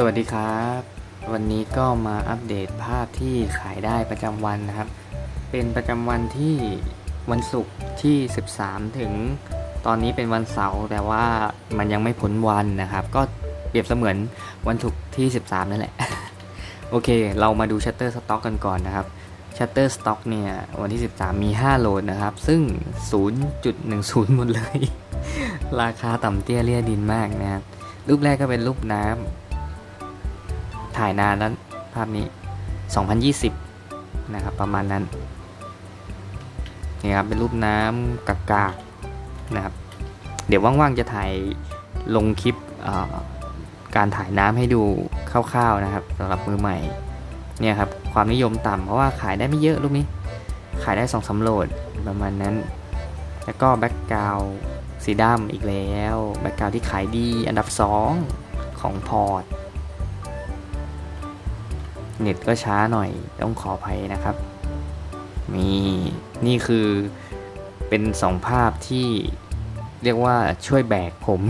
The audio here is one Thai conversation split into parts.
สวัสดีครับ วันนี้ก็มาอัปเดตภาพที่ขายได้ประจำวันนะครับ เป็นประจำวันที่วันศุกร์ที่ 13 ถึงตอนนี้เป็นวันเสาร์แต่ว่ามันยังไม่พ้นวันนะครับ ก็เปรียบเสมือนวันศุกร์ที่ 13 นั่นแหละ โอเค เรามาดูชัตเตอร์สต็อกกันก่อนนะครับชัตเตอร์สต็อกเนี่ยวันที่ 13 มี 5 โหลดนะครับ ซึ่ง 0.10 หมดเลย ราคาต่ำเตี้ยเลี่ยดินมากนะครับรูปแรกก็เป็นรูปน้ำ ถ่ายนานแล้วภาพนี้ 2020 นะครับ ประมาณนั้นนี่ครับเป็นรูปน้ำกากานะครับ เดี๋ยวว่างๆจะถ่ายลงคลิปการถ่ายน้ำให้ดูคร่าวๆนะครับสำหรับมือใหม่เนี่ยครับความนิยมต่ำเพราะว่าขายได้ไม่เยอะรูปนี้ ขายได้สองสามโหลดประมาณนั้น แล้วก็แบ็กกราวสีดำอีกแล้ว แบ็กกราวที่ขายดีอันดับ 2 ของพอร์ต เน็ตก็ช้าหน่อยต้องขออภัยนะครับ มีนี่คือเป็นสองภาพที่เรียกว่าช่วยแบกผม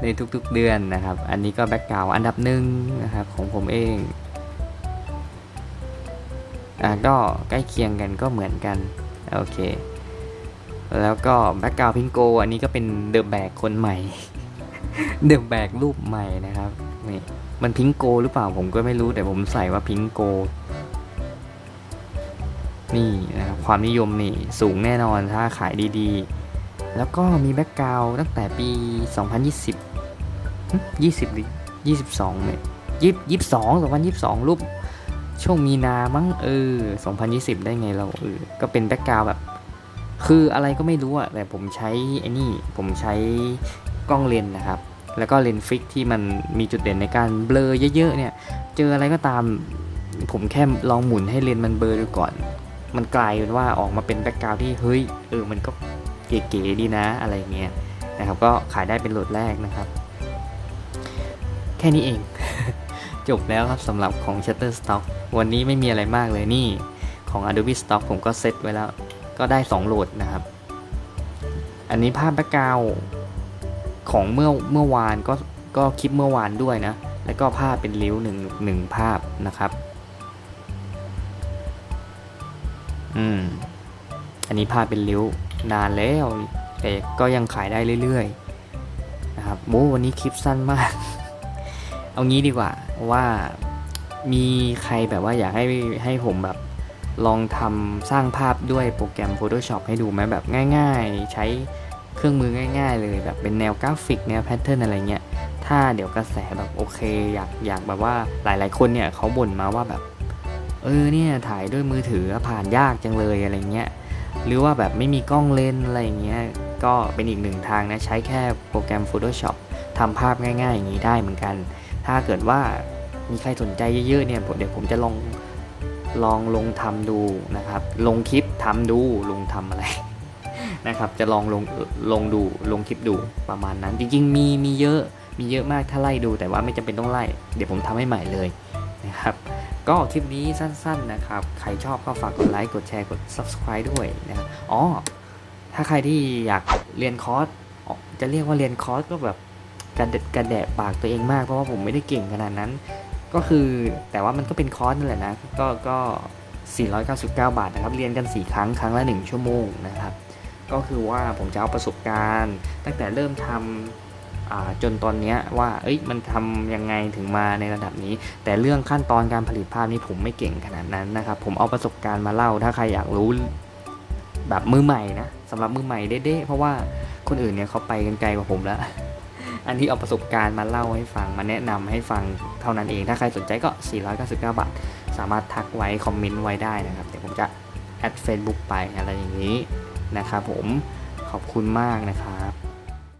ในทุกๆเดือนนะครับ อันนี้ก็แบ็กกราวอันดับหนึ่งนะครับของผมเองอะก็ใกล้เคียงกันก็เหมือนกัน โอเค แล้วก็แบ็กกราวพิงโกอันนี้ก็เป็นเดอะแบกคนใหม่ เดอะแบกรูปใหม่นะครับ นี่มันพิงโกหรือเปล่าผมก็ไม่รู้แต่ผมใส่ว่าพิงโก นี่นะครับความนิยมนี่สูงแน่นอนถ้าขายดีๆ แล้วก็มีแบ็กกราวตั้งแต่ปี 2020 20หรือ22เนี่ยยี่ยี่สองสองพันยี่สิบสองรูปช่วงมีนามั้งเออ2020ได้ไงเราเออก็เป็นแบ็กกราวแบบ คืออะไรก็ไม่รู้อะแต่ผมใช้ไอ้นี่ ผมใช้กล้องเลนนะครับ แล้วก็เลนส์ฟิกที่มันมีจุดเด่นในการเบลอเยอะๆเนี่ยเจออะไรก็ตามผมแค่ลองหมุนให้เลนส์มันเบลอดูก่อน มันกลายเป็นว่าออกมาเป็นแบ็กกราวที่เฮ้ยเออมันก็เก๋ๆดีนะอะไรเงี้ยนะครับก็ขายได้เป็นโหลดแรกนะครับ แค่นี้เอง จบแล้วครับสำหรับของ Shutterstock วันนี้ไม่มีอะไรมากเลยนี่ของ Adobe Stock ผมก็เซตไว้แล้ว ก็ได้ 2 โหลดนะครับ อันนี้ภาพแบ็กกราว ของเมื่อเมื่อวานก็ก็คลิปเมื่อวานด้วยนะ แล้วก็ภาพเป็นริ้วหนึ่งหนึ่งภาพนะครับ อืม อันนี้ภาพเป็นริ้วนานแล้ว แต่ก็ยังขายได้เรื่อยๆ นะครับโอ้วันนี้คลิปสั้นมาก เอางี้ดีกว่าว่ามีใครแบบว่าอยากให้ให้ผมแบบลองทำสร้างภาพด้วยโปรแกรม Photoshop ให้ดูไหมแบบง่าย ๆ ใช้ เครื่องมือง่าย ๆ เลยแบบเป็นแนวกราฟิกแนวแพทเทิร์นอะไรเงี้ยถ้าเดี๋ยวกระแสแบบโอเค อยากอยากแบบว่าหลาย ๆ คนเนี่ยเขาบ่นมาว่าแบบ เออเนี่ยถ่ายด้วยมือถือผ่านยากจังเลยอะไรเงี้ยหรือว่าแบบไม่มีกล้องเลนส์อะไรเงี้ยก็เป็นอีกหนึ่งทางนะใช้แค่โปรแกรม Photoshop ทำภาพง่าย ๆ อย่างนี้ได้เหมือนกัน ถ้าเกิดว่ามีใครสนใจเยอะๆเนี่ยเดี๋ยวผมจะลองลองลงทำดูนะครับ ลงคลิปทำดูลงทำอะไร นะครับ จะลองลงลงดูลงคลิปดูประมาณนั้น จริง ๆ มีมีเยอะมีเยอะมากถ้าไล่ดูแต่ว่าไม่จำเป็นต้องไล่ เดี๋ยวผมทำให้ใหม่เลยนะครับ ก็คลิปนี้สั้น ๆนะครับ ใครชอบก็ฝากกดไลค์กดแชร์กด subscribe ด้วยนะครับอ๋อถ้าใครที่อยากเรียนคอร์สจะเรียกว่าเรียนคอร์สก็แบบกระเดะกระแดะปากตัวเองมากเพราะว่าผมไม่ได้เก่งขนาดนั้น ก็คือแต่ว่ามันก็เป็นคอร์สนั่นแหละนะก็ก็ 499 บาทนะครับ เรียนกัน 4 ครั้ง ครั้งละ 1 ชั่วโมงนะครับ ก็คือว่าผมจะเอาประสบการณ์ ตั้งแต่เริ่มทำจนตอนนี้ว่าเอ้ยมันทำยังไงถึงมาในระดับนี้ แต่เรื่องขั้นตอนการผลิตภาพนี้ผมไม่เก่งขนาดนั้นนะครับ ผมเอาประสบการณ์มาเล่า ถ้าใครอยากรู้แบบมือใหม่นะสำหรับมือใหม่เด้ๆเพราะว่าคนอื่นเนี่ยเขาไปกันไกลกว่าผมแล้วอันที่เอาประสบการณ์มาเล่าให้ฟังมาแนะนำให้ฟังเท่านั้นเอง ถ้าใครสนใจก็ 499 บาท สามารถทักไว้ คอมเมนต์ไว้ได้นะครับ เดี๋ยวผมจะแอด Facebook ไปอะไรอย่างนี้ นะครับผมขอบคุณมากนะครับ